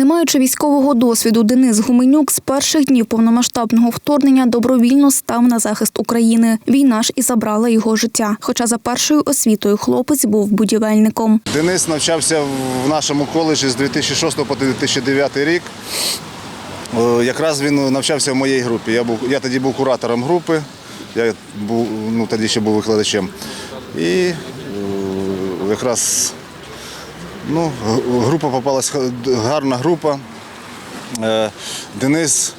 Не маючи військового досвіду, Денис Гуменюк з перших днів повномасштабного вторгнення добровільно став на захист України. Війна ж і забрала його життя. Хоча за першою освітою хлопець був будівельником. Денис навчався в нашому коледжі з 2006 по 2009 рік. Е, Якраз він навчався в моїй групі. Я, був, я тоді був куратором групи, я був, ну, тоді ще був викладачем. І е, якраз ну, група попалась гарна група. Е, Денис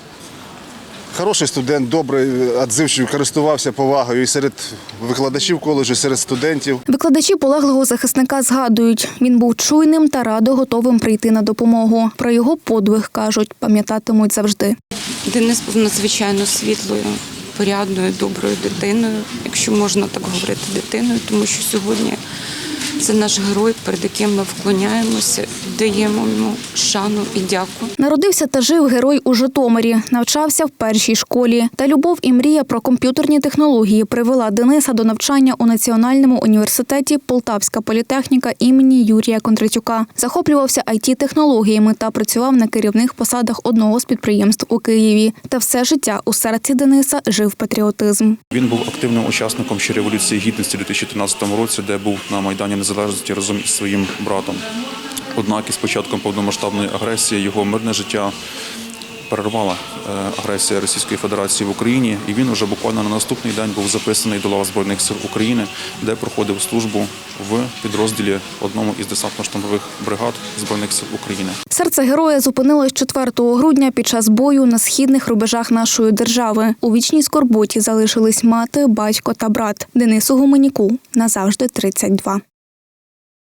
хороший студент, добрий, відзивчивий, користувався повагою і серед викладачів коледжу, і серед студентів. Викладачі полеглого захисника згадують, він був чуйним та радо готовим прийти на допомогу. Про його подвиг кажуть, пам'ятатимуть завжди. Денис був надзвичайно світлою, порядною, доброю дитиною, якщо можна так говорити, дитиною, тому що сьогодні це наш герой, перед яким ми вклоняємося, даємо йому шану і дяку. Народився та жив герой у Житомирі, навчався в першій школі. Та любов і мрія про комп'ютерні технології привела Дениса до навчання у Національному університеті Полтавська політехніка імені Юрія Кондратюка. Захоплювався it технологіями та працював на керівних посадах одного з підприємств у Києві. Та все життя у серці Дениса жив патріотизм. Він був активним учасником ще революції гідності у 2013 році, де був на майдані незалежності разом із своїм братом. Однак із початком повномасштабної агресії його мирне життя перервала е, агресія Російської Федерації в Україні, і він уже буквально на наступний день був записаний до лав збройних сил України, де проходив службу в підрозділі одному із десантно-штурмових бригад збройних сил України. Серце героя зупинилось 4 грудня під час бою на східних рубежах нашої держави. У вічній скорботі залишились мати, батько та брат. Денису Гуменюку назавжди 32.